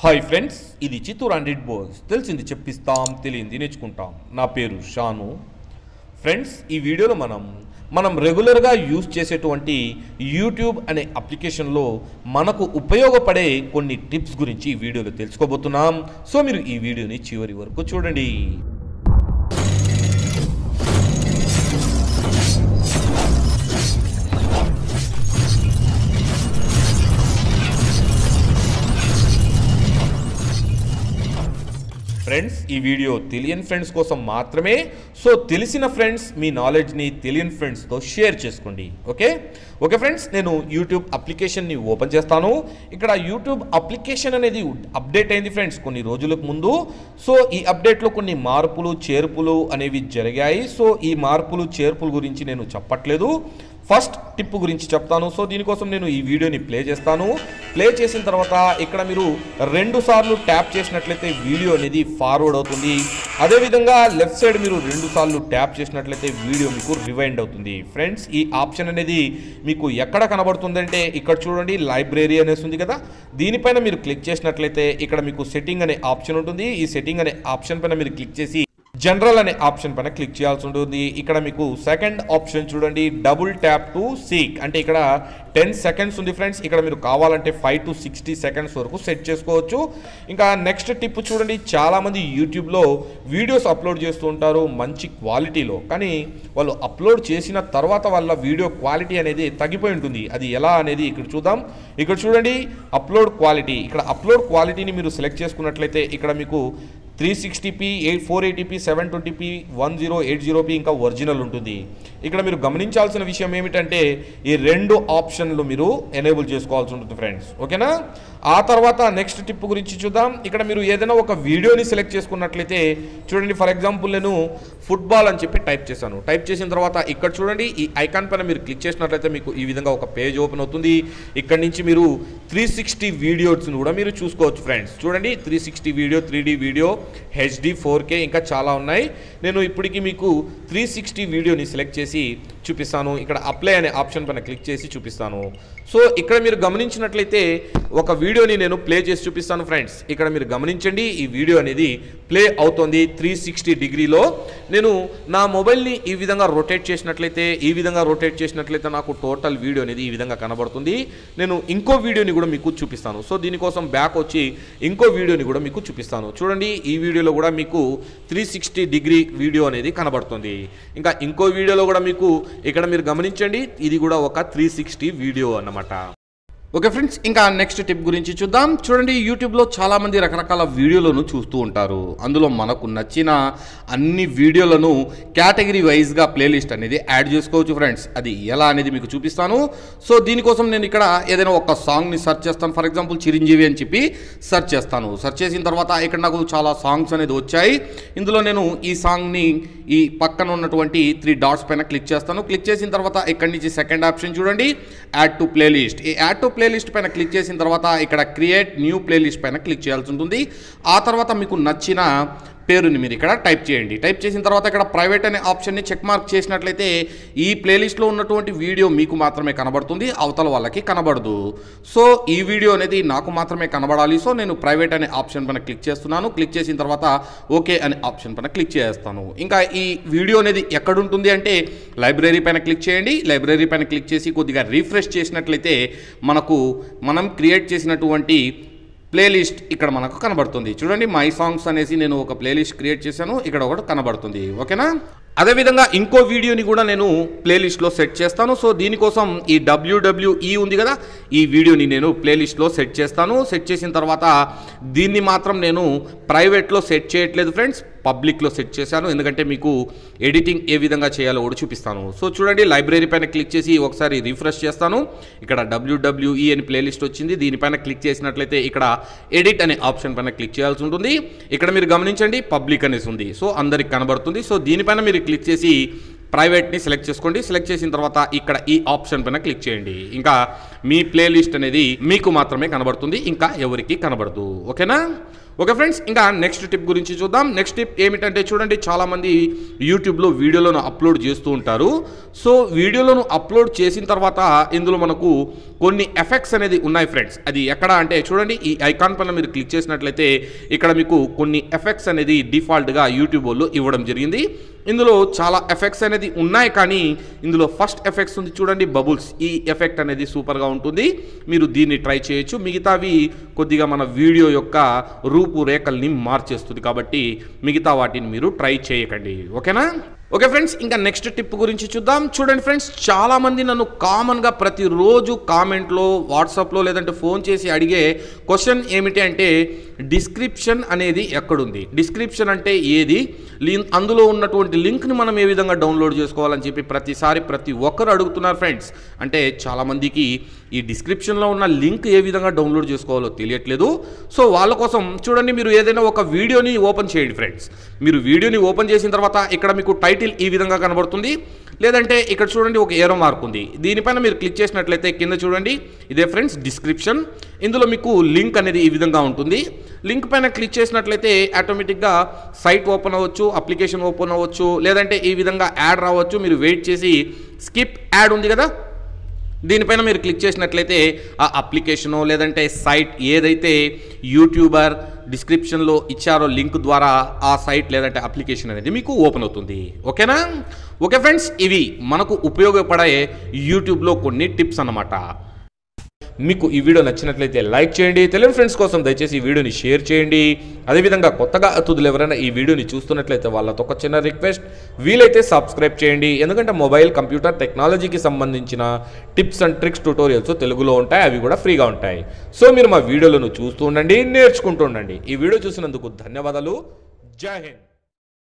Hi friends ఇది Chittoor hundred Bose తెలిసింది చెప్పిస్తాం తెలియంది నేర్చుకుంటాం. నా పేరు షాను. ఫ్రెండ్స్ ఈ వీడియోలో మనం మనం రెగ్యులర్గా యూజ్ చేసేటువంటి యూట్యూబ్ అనే అప్లికేషన్లో మనకు ఉపయోగపడే కొన్ని టిప్స్ గురించి ఈ వీడియోలో తెలుసుకోబోతున్నాం. సో మీరు ఈ వీడియోని చివరి వరకు చూడండి. ఫ్రెండ్స్ ఈ వీడియో తెలియని ఫ్రెండ్స్ కోసం మాత్రమే. సో తెలిసిన ఫ్రెండ్స్ మీ నాలెడ్జ్ని తెలియని ఫ్రెండ్స్తో షేర్ చేసుకోండి. ఓకే ఓకే ఫ్రెండ్స్ నేను యూట్యూబ్ అప్లికేషన్ని ఓపెన్ చేస్తాను. ఇక్కడ యూట్యూబ్ అప్లికేషన్ అనేది అప్డేట్ అయింది ఫ్రెండ్స్ కొన్ని రోజులకు ముందు. సో ఈ అప్డేట్లో కొన్ని మార్పులు చేర్పులు అనేవి జరిగాయి. సో ఈ మార్పులు చేర్పుల గురించి నేను చెప్పట్లేదు. ఫస్ట్ టిప్ గురించి చెప్తాను. సో దీనికోసం నేను ఈ వీడియోని ప్లే చేస్తాను. ప్లే చేసిన తర్వాత ఇక్కడ మీరు రెండు సార్లు ట్యాప్ చేసినట్లయితే వీడియో అనేది ఫార్వర్డ్ అవుతుంది. అదేవిధంగా లెఫ్ట్ సైడ్ మీరు రెండు సార్లు ట్యాప్ చేసినట్లయితే వీడియో మీకు రివైండ్ అవుతుంది. ఫ్రెండ్స్ ఈ ఆప్షన్ అనేది మీకు ఎక్కడ కనబడుతుందంటే ఇక్కడ చూడండి లైబ్రరీ అనేసి ఉంది కదా. దీనిపైన మీరు క్లిక్ చేసినట్లయితే ఇక్కడ మీకు సెట్టింగ్ అనే ఆప్షన్ ఉంటుంది. ఈ సెట్టింగ్ అనే ఆప్షన్ పైన మీరు క్లిక్ చేసి జనరల్ అనే ఆప్షన్ పైన క్లిక్ చేయాల్సి ఉంటుంది. ఇక్కడ మీకు సెకండ్ ఆప్షన్ చూడండి. Double tap to seek. అంటే ఇక్కడ టెన్ సెకండ్స్ ఉంది ఫ్రెండ్స్. ఇక్కడ మీరు కావాలంటే ఫైవ్ టు సిక్స్టీ సెకండ్స్ వరకు సెట్ చేసుకోవచ్చు. ఇంకా నెక్స్ట్ టిప్ చూడండి. చాలామంది యూట్యూబ్లో వీడియోస్ అప్లోడ్ చేస్తూ ఉంటారు మంచి క్వాలిటీలో. కానీ వాళ్ళు అప్లోడ్ చేసిన తర్వాత వాళ్ళ వీడియో క్వాలిటీ అనేది తగ్గిపోయి ఉంటుంది. అది ఎలా అనేది ఇక్కడ చూద్దాం. ఇక్కడ చూడండి. Upload quality. ఇక్కడ అప్లోడ్ క్వాలిటీని మీరు సెలెక్ట్ చేసుకున్నట్లయితే ఇక్కడ మీకు three sixty p eight four eighty p seven twenty p one zero eight zero p ఇంకా ఒరిజినల్ ఉంటుంది. ఇక్కడ మీరు గమనించాల్సిన విషయం ఏమిటంటే ఈ రెండు ఆప్షన్లు మీరు ఎనేబుల్ చేసుకోవాల్సి ఉంటుంది ఫ్రెండ్స్. ఓకేనా? ఆ తర్వాత నెక్స్ట్ టిప్ గురించి చూద్దాం. ఇక్కడ మీరు ఏదైనా ఒక వీడియోని సెలెక్ట్ చేసుకున్నట్లయితే చూడండి ఫర్ ఎగ్జాంపుల్ నేను ఫుట్బాల్ అని చెప్పి టైప్ చేశాను. టైప్ చేసిన తర్వాత ఇక్కడ చూడండి ఈ ఐకాన్ పైన మీరు క్లిక్ చేసినట్లయితే మీకు ఈ విధంగా ఒక పేజ్ ఓపెన్ అవుతుంది. ఇక్కడ నుంచి మీరు త్రీ సిక్స్టీ వీడియోస్ని కూడా మీరు చూసుకోవచ్చు ఫ్రెండ్స్. చూడండి three sixty video three video HD four K ఇంకా చాలా ఉన్నాయి. నేను ఇప్పటికి మీకు త్రీ సిక్స్టీ వీడియోని సెలెక్ట్ చేసి చూపిస్తాను. ఇక్కడ అప్లై అనే ఆప్షన్ పైన క్లిక్ చేసి చూపిస్తాను. సో ఇక్కడ మీరు గమనించినట్లయితే ఒక వీడియోని నేను ప్లే చేసి చూపిస్తాను ఫ్రెండ్స్. ఇక్కడ మీరు గమనించండి ఈ వీడియో అనేది ప్లే అవుతోంది త్రీ సిక్స్టీ డిగ్రీలో. నేను నా మొబైల్ని ఈ విధంగా రొటేట్ చేసినట్లయితే ఈ విధంగా రొటేట్ చేసినట్లయితే నాకు టోటల్ వీడియో అనేది ఈ విధంగా కనబడుతుంది. నేను ఇంకో వీడియోని కూడా మీకు చూపిస్తాను. సో దీనికోసం బ్యాక్ వచ్చి ఇంకో వీడియోని కూడా మీకు చూపిస్తాను. చూడండి ఈ వీడియోలో కూడా మీకు త్రీ సిక్స్టీ డిగ్రీ వీడియో అనేది కనబడుతుంది. ఇంకా ఇంకో వీడియోలో కూడా మీకు ఇక్కడ మీరు గమనించండి ఇది కూడా ఒక త్రీ సిక్స్టీ వీడియో అన్నమాట. ఓకే ఫ్రెండ్స్ ఇంకా నెక్స్ట్ టిప్ గురించి చూద్దాం. చూడండి యూట్యూబ్లో చాలామంది రకరకాల వీడియోలను చూస్తూ ఉంటారు. అందులో మనకు నచ్చిన అన్ని వీడియోలను కేటగిరీ వైజ్గా ప్లేలిస్ట్ అనేది యాడ్ చేసుకోవచ్చు ఫ్రెండ్స్ అది ఎలా అనేది మీకు చూపిస్తాను. సో దీనికోసం నేను ఇక్కడ ఏదైనా ఒక సాంగ్ని సెర్చ్ చేస్తాను. ఫర్ ఎగ్జాంపుల్ చిరంజీవి అని చెప్పి సెర్చ్ చేస్తాను. సెర్చ్ చేసిన తర్వాత ఇక్కడ నాకు చాలా సాంగ్స్ అనేది వచ్చాయి. ఇందులో నేను ఈ సాంగ్ని ఈ పక్కన ఉన్నటువంటి త్రీ డాట్స్ పైన క్లిక్ చేస్తాను. క్లిక్ చేసిన తర్వాత ఇక్కడి నుంచి సెకండ్ ఆప్షన్ చూడండి. యాడ్ టు ప్లేలిస్ట్ ఈ యాడ్ టు ప్లేలిస్ట్ పైన క్లిక్ చేసిన తర్వాత ఇక్కడ క్రియేట్ న్యూ ప్లేలిస్ట్ పైన క్లిక్ చేయాల్సి ఉంటుంది. ఆ తర్వాత మీకు నచ్చిన పేరుని మీరు ఇక్కడ టైప్ చేయండి. టైప్ చేసిన తర్వాత ఇక్కడ ప్రైవేట్ అనే ఆప్షన్ని చెక్ మార్క్ చేసినట్లయితే ఈ ప్లేలిస్ట్లో ఉన్నటువంటి వీడియో మీకు మాత్రమే కనబడుతుంది అవతల వాళ్ళకి కనబడదు. సో ఈ వీడియో అనేది నాకు మాత్రమే కనబడాలి. సో నేను ప్రైవేట్ అనే ఆప్షన్ పైన క్లిక్ చేస్తున్నాను. క్లిక్ చేసిన తర్వాత ఓకే అనే ఆప్షన్ పైన క్లిక్ చేస్తాను. ఇంకా ఈ వీడియో అనేది ఎక్కడుంటుంది అంటే లైబ్రరీ పైన క్లిక్ చేయండి. లైబ్రరీ పైన క్లిక్ చేసి కొద్దిగా రీఫ్రెష్ చేసినట్లయితే మనకు మనం క్రియేట్ చేసినటువంటి ప్లేలిస్ట్ ఇక్కడ మనకు కనబడుతుంది. చూడండి మై సాంగ్స్ అనేసి నేను ఒక ప్లేలిస్ట్ క్రియేట్ చేశాను. ఇక్కడ ఒకటి కనబడుతుంది. ఓకేనా? అదేవిధంగా ఇంకో వీడియోని కూడా నేను ప్లేలిస్ట్లో సెట్ చేస్తాను. సో దీనికోసం ఈ డబ్ల్యూడబ్ల్యూఈ ఉంది కదా ఈ వీడియోని నేను ప్లేలిస్ట్లో సెట్ చేస్తాను. సెట్ చేసిన తర్వాత దీన్ని మాత్రం నేను ప్రైవేట్లో సెట్ చేయట్లేదు ఫ్రెండ్స్ పబ్లిక్లో సెట్ చేశాను. ఎందుకంటే మీకు ఎడిటింగ్ ఏ విధంగా చేయాలో కూడా చూపిస్తాను. సో చూడండి లైబ్రరీ పైన క్లిక్ చేసి ఒకసారి రిఫ్రెష్ చేస్తాను. ఇక్కడ డబ్ల్యూడబ్ల్యూఈ అని ప్లేలిస్ట్ వచ్చింది. దీనిపైన క్లిక్ చేసినట్లయితే ఇక్కడ ఎడిట్ అనే ఆప్షన్ పైన క్లిక్ చేయాల్సి ఉంటుంది. ఇక్కడ మీరు గమనించండి పబ్లిక్ అనేసి ఉంది. సో అందరికి కనబడుతుంది. సో దీనిపైన మీరు క్లిక్ చేసి ప్రైవేట్ని సెలెక్ట్ చేసుకోండి. సెలెక్ట్ చేసిన తర్వాత ఇక్కడ ఈ ఆప్షన్ పైన క్లిక్ చేయండి. ఇంకా మీ ప్లేలిస్ట్ అనేది మీకు మాత్రమే కనబడుతుంది. ఇంకా ఎవరికి కనబడదు. ఓకేనా ఓకే ఫ్రెండ్స్ ఇంకా నెక్స్ట్ టిప్ గురించి చూద్దాం. నెక్స్ట్ టిప్ ఏమిటంటే చూడండి చాలామంది యూట్యూబ్లో వీడియోలను అప్లోడ్ చేస్తూ ఉంటారు. సో వీడియోలను అప్లోడ్ చేసిన తర్వాత ఇందులో మనకు కొన్ని ఎఫెక్ట్స్ అనేది ఉన్నాయి ఫ్రెండ్స్. అది ఎక్కడ అంటే చూడండి ఈ ఐకాన్ పైన మీరు క్లిక్ చేసినట్లయితే ఇక్కడ మీకు కొన్ని ఎఫెక్ట్స్ అనేది డిఫాల్ట్గా యూట్యూబ్ వాళ్ళు ఇవ్వడం జరిగింది. ఇందులో చాలా ఎఫెక్ట్స్ అనేది ఉన్నాయి కానీ ఇందులో ఫస్ట్ ఎఫెక్ట్స్ ఉంది చూడండి బబుల్స్ ఈ ఎఫెక్ట్ అనేది సూపర్గా ఉంటుంది. మీరు దీన్ని ట్రై చేయొచ్చు. మిగతావి కొద్దిగా మన వీడియో యొక్క రూపురేఖల్ని మార్చేస్తుంది కాబట్టి మిగతా వాటిని మీరు ట్రై చేయకండి. ఓకేనా? ఓకే ఫ్రెండ్స్ ఇంకా నెక్స్ట్ టిప్ గురించి చూద్దాం. చూడండి ఫ్రెండ్స్ చాలామంది నన్ను కామన్గా ప్రతిరోజు కామెంట్లో వాట్సాప్లో లేదంటే ఫోన్ చేసి అడిగే క్వశ్చన్ ఏమిటి అంటే డిస్క్రిప్షన్ అనేది ఎక్కడుంది? డిస్క్రిప్షన్ అంటే ఏది? అందులో ఉన్నటువంటి లింక్ని మనం ఏ విధంగా డౌన్లోడ్ చేసుకోవాలని చెప్పి ప్రతిసారి ప్రతి ఒక్కరు అడుగుతున్నారు ఫ్రెండ్స్. అంటే చాలామందికి ఈ డిస్క్రిప్షన్లో ఉన్న లింక్ ఏ విధంగా డౌన్లోడ్ చేసుకోవాలో తెలియట్లేదు. సో వాళ్ళ కోసం చూడండి మీరు ఏదైనా ఒక వీడియోని ఓపెన్ చేయండి ఫ్రెండ్స్. మీరు వీడియోని ఓపెన్ చేసిన తర్వాత ఇక్కడ మీకు టైటిల్ ఈ విధంగా కనబడుతుంది. లేదంటే ఇక్కడ చూడండి ఒక ఏరో మార్క్ ఉంది. దీనిపైన మీరు క్లిక్ చేసినట్లయితే కింద చూడండి. ఇదే ఫ్రెండ్స్ డిస్క్రిప్షన్. ఇందులో మీకు లింక్ అనేది ఈ విధంగా ఉంటుంది. లింక్ పైన క్లిక్ చేసినట్లయితే ఆటోమేటిక్గా సైట్ ఓపెన్ అవ్వచ్చు అప్లికేషన్ ఓపెన్ అవ్వచ్చు లేదంటే ఈ విధంగా యాడ్ రావచ్చు. మీరు వెయిట్ చేసి స్కిప్ యాడ్ ఉంది కదా? దీనిపైన మీరు క్లిక్ చేసినట్లయితే ఆ అప్లికేషను లేదంటే సైట్ ఏదైతే యూట్యూబర్ డిస్క్రిప్షన్లో ఇచ్చారో లింక్ ద్వారా ఆ సైట్ లేదంటే అప్లికేషన్ అనేది మీకు ఓపెన్ అవుతుంది. ఓకేనా? ఓకే ఫ్రెండ్స్ ఇవి మనకు ఉపయోగపడే యూట్యూబ్లో కొన్ని టిప్స్ అన్నమాట. మీకు ఈ వీడియో నచ్చినట్లయితే లైక్ చేయండి. తెలియని ఫ్రెండ్స్ కోసం దయచేసి ఈ వీడియోని షేర్ చేయండి. అదేవిధంగా కొత్తగా అతుదులు ఎవరైనా ఈ వీడియోని చూస్తున్నట్లయితే వాళ్ళతో ఒక చిన్న రిక్వెస్ట్ వీలైతే సబ్స్క్రైబ్ చేయండి. ఎందుకంటే మొబైల్ కంప్యూటర్ టెక్నాలజీకి సంబంధించిన టిప్స్ అండ్ ట్రిక్స్ ట్యూటోరియల్స్ తెలుగులో ఉంటాయి అవి కూడా ఫ్రీగా ఉంటాయి. సో మీరు మా వీడియోలను చూస్తూ ఉండండి నేర్చుకుంటూ ఉండండి. ఈ వీడియో చూసినందుకు ధన్యవాదాలు. జై హింద్.